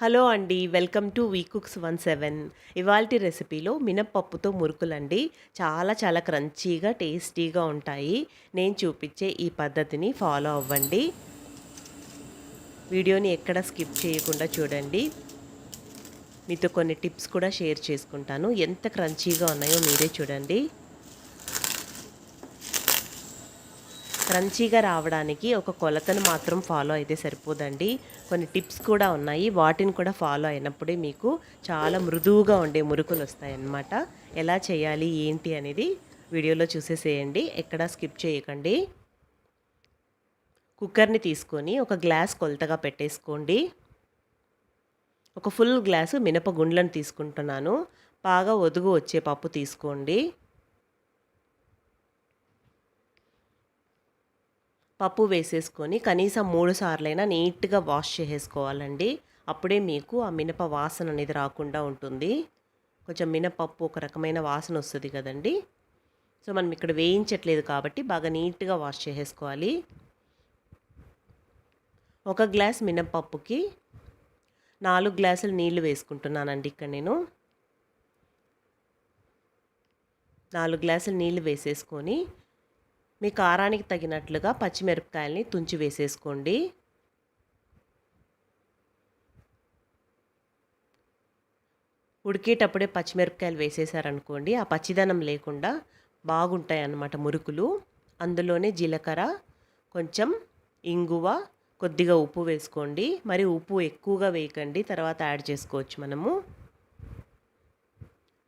Hello అండి welcome to V cooks one seven. ఇవాల్టి రెసిపీలో మినప్పప్పుతో మురుకులండి చాలా చాలా క్రంచీగా టేస్టీగా ఉంటాయి. నేను చూపించే ఈ పద్ధతిని ఫాలో అవ్వండి. వీడియోని ఎక్కడ స్కిప్ చేయకుండా చూడండి. మీతో కొన్ని టిప్స్ కూడా షేర్ చేసుకుంటాను. ఎంత క్రంచీగా ఉన్నాయో మీరే చూడండి. క్రంచీగా రావడానికి ఒక కొలతను మాత్రం ఫాలో అయితే సరిపోదండి. కొన్ని టిప్స్ కూడా ఉన్నాయి. వాటిని కూడా ఫాలో అయినప్పుడే మీకు చాలా మృదువుగా ఉండే మురుకులు వస్తాయన్నమాట. ఎలా చేయాలి ఏంటి అనేది వీడియోలో చూసేసేయండి. ఎక్కడా స్కిప్ చేయకండి. కుక్కర్ని తీసుకొని ఒక గ్లాస్ కొలతగా పెట్టేసుకోండి. ఒక ఫుల్ గ్లాసు మినప గుండ్లను తీసుకుంటున్నాను. బాగా ఒదుగు వచ్చే పప్పు తీసుకోండి. పప్పు వేసేసుకొని కనీసం మూడు సార్లైనా నీట్గా వాష్ చేసేసుకోవాలండి. అప్పుడే మీకు ఆ మినప వాసన అనేది రాకుండా ఉంటుంది. కొంచెం మినపప్పు ఒక రకమైన వాసన వస్తుంది కదండి. సో మనం ఇక్కడ వేయించట్లేదు కాబట్టి బాగా నీట్గా వాష్ చేసేసుకోవాలి. ఒక గ్లాస్ మినపప్పుకి నాలుగు గ్లాసులు నీళ్ళు వేసుకుంటున్నానండి ఇక్కడ నేను. నాలుగు గ్లాసులు నీళ్ళు వేసేసుకొని మీ కారానికి తగినట్లుగా పచ్చిమిరపకాయలని తుంచి వేసేసుకోండి. ఉడికేటప్పుడే పచ్చిమిరపకాయలు వేసేసారనుకోండి ఆ పచ్చిదనం లేకుండా బాగుంటాయి అన్నమాట మురుకులు. అందులోనే జీలకర్ర కొంచెం ఇంగువ కొద్దిగా ఉప్పు వేసుకోండి. మరి ఉప్పు ఎక్కువగా వేయకండి తర్వాత యాడ్ చేసుకోవచ్చు మనము.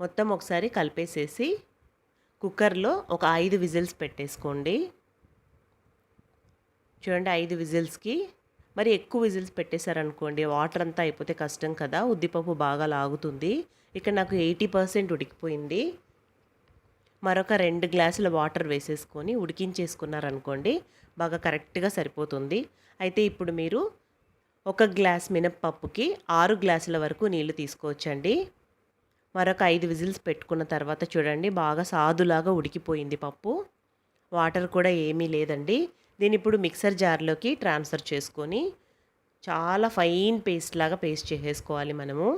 మొత్తం ఒకసారి కలిపేసేసి కుక్కర్లో ఒక ఐదు విజిల్స్ పెట్టేసుకోండి. చూడండి ఐదు విజిల్స్కి మరి ఎక్కువ విజిల్స్ పెట్టేశారనుకోండి వాటర్ అంతా అయిపోతే కష్టం కదా ఉద్దిపప్పు బాగా లాగుతుంది. ఇక్కడ నాకు ఎయిటీ పర్సెంట్ ఉడికిపోయింది. మరొక రెండు గ్లాసుల వాటర్ వేసేసుకొని ఉడికించేసుకున్నారనుకోండి బాగా కరెక్ట్గా సరిపోతుంది. అయితే ఇప్పుడు మీరు ఒక గ్లాస్ మినప్పప్పుకి ఆరు గ్లాసుల వరకు నీళ్ళు తీసుకోవచ్చండి. మరొక ఐదు విజిల్స్ పెట్టుకున్న తర్వాత చూడండి బాగా సాదులాగా ఉడికిపోయింది పప్పు. వాటర్ కూడా ఏమీ లేదండి. దీని ఇప్పుడు మిక్సర్ జార్లోకి ట్రాన్స్ఫర్ చేసుకొని చాలా ఫైన్ పేస్ట్ లాగా పేస్ట్ చేసేసుకోవాలి మనము.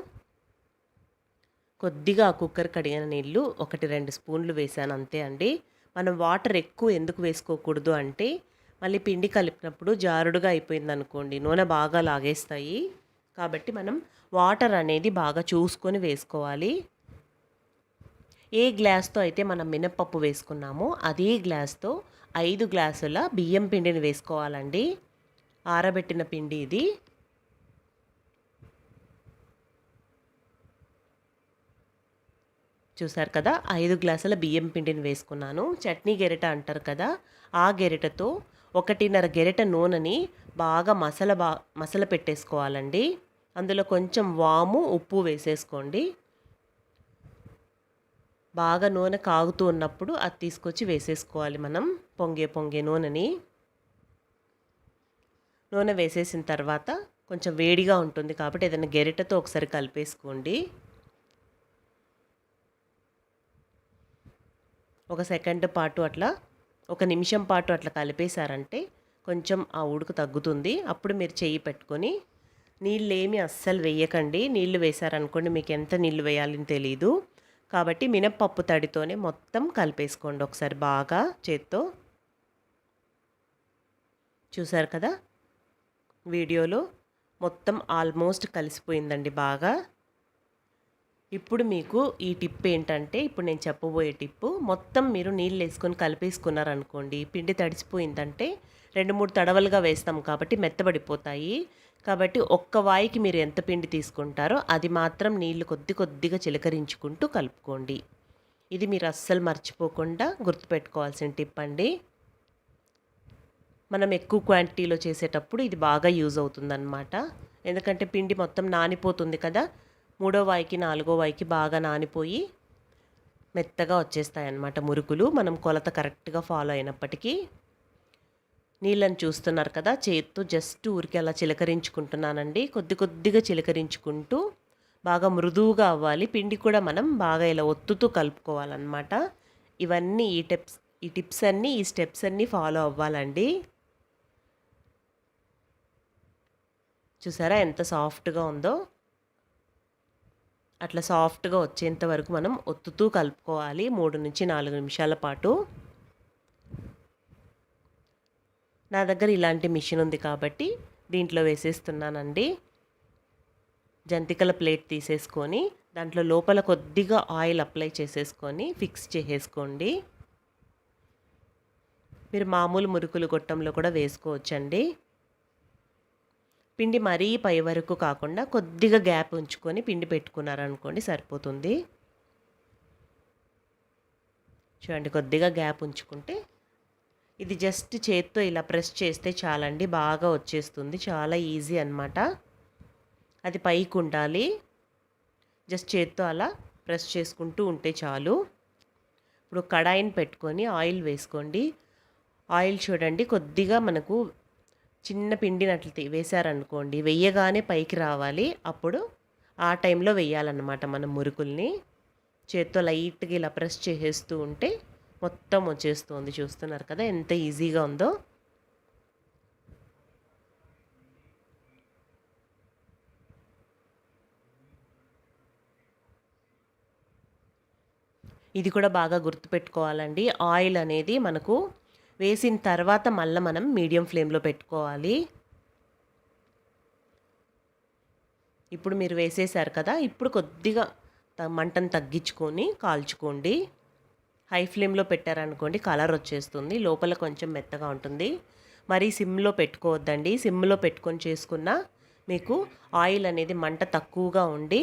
కొద్దిగా కుక్కర్ కడిగిన నీళ్ళు ఒకటి రెండు స్పూన్లు వేసాను అంతే అండి. మనం వాటర్ ఎక్కువ ఎందుకు వేసుకోకూడదు అంటే మళ్ళీ పిండి కలిపినప్పుడు జారుడుగా అయిపోయింది అనుకోండి నూనె బాగా లాగేస్తాయి. కాబట్టి మనం వాటర్ అనేది బాగా చూసుకొని వేసుకోవాలి. ఏ గ్లాస్తో అయితే మనం మినప్పప్పు వేసుకున్నామో అదే గ్లాస్తో ఐదు గ్లాసుల బియ్యం పిండిని వేసుకోవాలండి. ఆరబెట్టిన పిండి ఇది. చూసారు కదా? ఐదు గ్లాసుల బియ్యం పిండిని వేసుకున్నాను. చట్నీ గెరిట అంటారు కదా? ఆ గెరిటతో ఒకటిన్నర గెరెట నూనెని బాగా మసల బా మసల పెట్టేసుకోవాలండి. అందులో కొంచెం వాము ఉప్పు వేసేసుకోండి. బాగా నూనె కాగుతూ ఉన్నప్పుడు అది తీసుకొచ్చి వేసేసుకోవాలి మనం పొంగే పొంగే నూనెని. నూనె వేసేసిన తర్వాత కొంచెం వేడిగా ఉంటుంది కాబట్టి ఏదైనా గెరిటతో ఒకసారి కలిపేసుకోండి. ఒక సెకండ్ పాటు అట్లా ఒక నిమిషం పాటు అట్లా కలిపేశారంటే కొంచెం ఆ ఉడుకు తగ్గుతుంది. అప్పుడు మీరు చెయ్యి పెట్టుకొని నీళ్ళు ఏమి అస్సలు వేయకండి. నీళ్ళు వేశారనుకోండి మీకు ఎంత నీళ్ళు వేయాలని తెలీదు. కాబట్టి మినప్పప్పు తడితోనే మొత్తం కలిపేసుకోండి ఒకసారి బాగా చేత్తో. చూసారు కదా? వీడియోలో మొత్తం ఆల్మోస్ట్ కలిసిపోయిందండి బాగా. ఇప్పుడు మీకు ఈ టిప్ ఏంటంటే ఇప్పుడు నేను చెప్పబోయే టిప్పు మొత్తం మీరు నీళ్ళు వేసుకొని కలిపేసుకున్నారనుకోండి పిండి తడిసిపోయిందంటే రెండు మూడు తడవలుగా వేస్తాం కాబట్టి మెత్తబడిపోతాయి. కాబట్టి ఒక్క వాయికి మీరు ఎంత పిండి తీసుకుంటారో అది మాత్రం నీళ్ళు కొద్ది కొద్దిగా చిలకరించుకుంటూ కలుపుకోండి. ఇది మీరు అస్సలు మర్చిపోకుండా గుర్తుపెట్టుకోవాల్సిన టిప్ అండి. మనం ఎక్కువ క్వాంటిటీలో చేసేటప్పుడు ఇది బాగా యూజ్ అవుతుందన్నమాట. ఎందుకంటే పిండి మొత్తం నానిపోతుంది కదా మూడో వాయికి నాలుగో వాయికి బాగా నానిపోయి మెత్తగా వచ్చేస్తాయన్నమాట మురుకులు మనం కొలత కరెక్ట్గా ఫాలో అయినప్పటికీ నీళ్ళని చూస్తున్నారు కదా చేత్తో జస్ట్ ఊరికి అలా చిలకరించుకుంటున్నానండి. కొద్ది కొద్దిగా చిలకరించుకుంటూ బాగా మృదువుగా అవ్వాలి. పిండి కూడా మనం బాగా ఇలా ఒత్తుతూ కలుపుకోవాలన్నమాట. ఇవన్నీ ఈ టిప్స్ ఈ టిప్స్ అన్నీ ఈ స్టెప్స్ అన్నీ ఫాలో అవ్వాలండి. చూసారా ఎంత సాఫ్ట్గా ఉందో? అట్లా సాఫ్ట్గా వచ్చేంత వరకు మనం ఒత్తుతూ కలుపుకోవాలి. మూడు నుంచి నాలుగు నిమిషాల పాటు. నా దగ్గర ఇలాంటి మిషన్ ఉంది కాబట్టి దీంట్లో వేసేస్తున్నానండి. జంతికల ప్లేట్ తీసేసుకొని దాంట్లో లోపల కొద్దిగా ఆయిల్ అప్లై చేసేసుకొని ఫిక్స్ చేసేసుకోండి. మీరు మామూలు మురుకులు గొట్టంలో కూడా వేసుకోవచ్చండి. పిండి మరీ పై వరకు కాకుండా కొద్దిగా గ్యాప్ ఉంచుకొని పిండి పెట్టుకున్నారనుకోండి సరిపోతుంది. చూడండి కొద్దిగా గ్యాప్ ఉంచుకుంటే ఇది జస్ట్ చేత్తో ఇలా ప్రెస్ చేస్తే చాలండి బాగా వచ్చేస్తుంది చాలా ఈజీ అనమాట అది పైకి ఉండాలి. జస్ట్ చేత్తో అలా ప్రెస్ చేసుకుంటూ ఉంటే చాలు. ఇప్పుడు కడాయిని పెట్టుకొని ఆయిల్ వేసుకోండి. ఆయిల్ చూడండి కొద్దిగా మనకు చిన్న పిండినట్లు వేశారనుకోండి వెయ్యగానే పైకి రావాలి. అప్పుడు ఆ టైంలో వెయ్యాలన్నమాట మనం మురుకుల్ని. చేత్తో లైట్గా ఇలా ప్రెస్ చేసేస్తూ ఉంటే మొత్తం వచ్చేస్తుంది. చూస్తున్నారు కదా ఎంత ఈజీగా ఉందో. ఇది కూడా బాగా గుర్తుపెట్టుకోవాలండి. ఆయిల్ అనేది మనకు వేసిన తర్వాత మళ్ళీ మనం మీడియం ఫ్లేమ్లో పెట్టుకోవాలి. ఇప్పుడు మీరు వేసేసారు కదా ఇప్పుడు కొద్దిగా మంటను తగ్గించుకొని కాల్చుకోండి. హై ఫ్లేమ్లో పెట్టారనుకోండి కలర్ వచ్చేస్తుంది. లోపల కొంచెం మెత్తగా ఉంటుంది. మరి సిమ్లో పెట్టుకోవద్దండి. సిమ్లో పెట్టుకొని చేసుకున్న మీకు ఆయిల్ అనేది మంట తక్కువగా ఉండి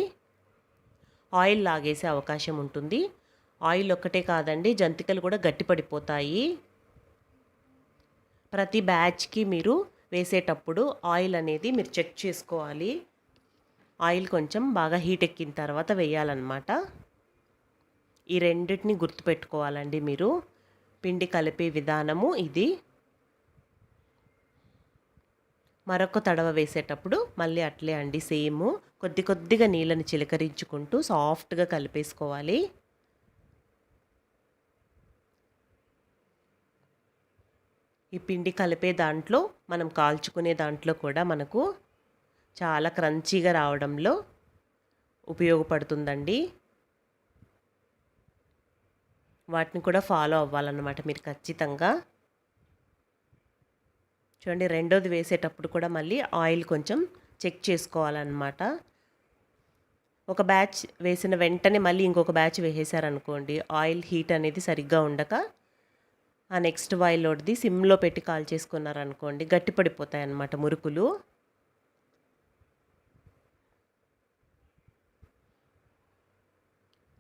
ఆయిల్ లాగేసే అవకాశం ఉంటుంది. ఆయిల్ ఒక్కటే కాదండి జంతికలు కూడా గట్టిపడిపోతాయి. ప్రతి బ్యాచ్కి మీరు వేసేటప్పుడు ఆయిల్ అనేది మీరు చెక్ చేసుకోవాలి. ఆయిల్ కొంచెం బాగా హీట్ ఎక్కిన తర్వాత వేయాలన్నమాట. ఈ రెండింటిని గుర్తుపెట్టుకోవాలండి మీరు. పిండి కలిపే విధానము ఇది. మరొక తడవ వేసేటప్పుడు మళ్ళీ అట్లే అండి సేమ్. కొద్ది కొద్దిగా నీళ్ళని చిలకరించుకుంటూ సాఫ్ట్గా కలిపేసుకోవాలి. ఈ పిండి కలిపే దాంట్లో మనం కాల్చుకునే దాంట్లో కూడా మనకు చాలా క్రంచీగా రావడంలో ఉపయోగపడుతుందండి. వాటిని కూడా ఫాలో అవ్వాలన్నమాట మీరు ఖచ్చితంగా. చూడండి రెండోది వేసేటప్పుడు కూడా మళ్ళీ ఆయిల్ కొంచెం చెక్ చేసుకోవాలన్నమాట. ఒక బ్యాచ్ వేసిన వెంటనే మళ్ళీ ఇంకొక బ్యాచ్ వేసేసారనుకోండి ఆయిల్ హీట్ అనేది సరిగ్గా ఉండక ఆ నెక్స్ట్ వాయిల్లోటిది సిమ్లో పెట్టి కాల్ చేసుకున్నారనుకోండి గట్టిపడిపోతాయి అన్నమాట మురుకులు.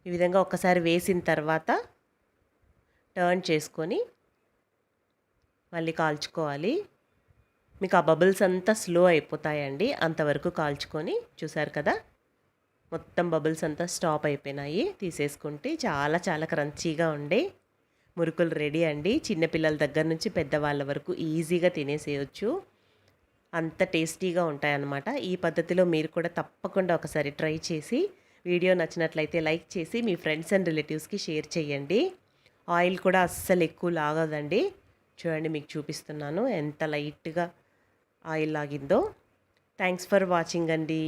ఈ విధంగా ఒక్కసారి వేసిన తర్వాత టర్న్ చేసుకొని మళ్ళీ కాల్చుకోవాలి. మీకు ఆ బబుల్స్ అంతా స్లో అయిపోతాయండి అంతవరకు కాల్చుకొని చూసారు కదా? మొత్తం బబుల్స్ అంతా స్టాప్ అయిపోయినాయి తీసేసుకుంటే చాలా చాలా క్రంచీగా ఉండే మురుకులు రెడీ అండి. చిన్నపిల్లల దగ్గర నుంచి పెద్దవాళ్ళ వరకు ఈజీగా తినేసేయచ్చు. అంత టేస్టీగా ఉంటాయన్నమాట. ఈ పద్ధతిలో మీరు కూడా తప్పకుండా ఒకసారి ట్రై చేసి వీడియో నచ్చినట్లయితే లైక్ చేసి మీ ఫ్రెండ్స్ అండ్ రిలేటివ్స్కి షేర్ చేయండి. ఆయిల్ కూడా అస్సలు ఎక్కువ లాగదండి. చూడండి మీకు చూపిస్తున్నాను. ఎంత లైట్గా ఆయిల్ లాగిందో. థ్యాంక్స్ ఫర్ వాచింగ్ అండి.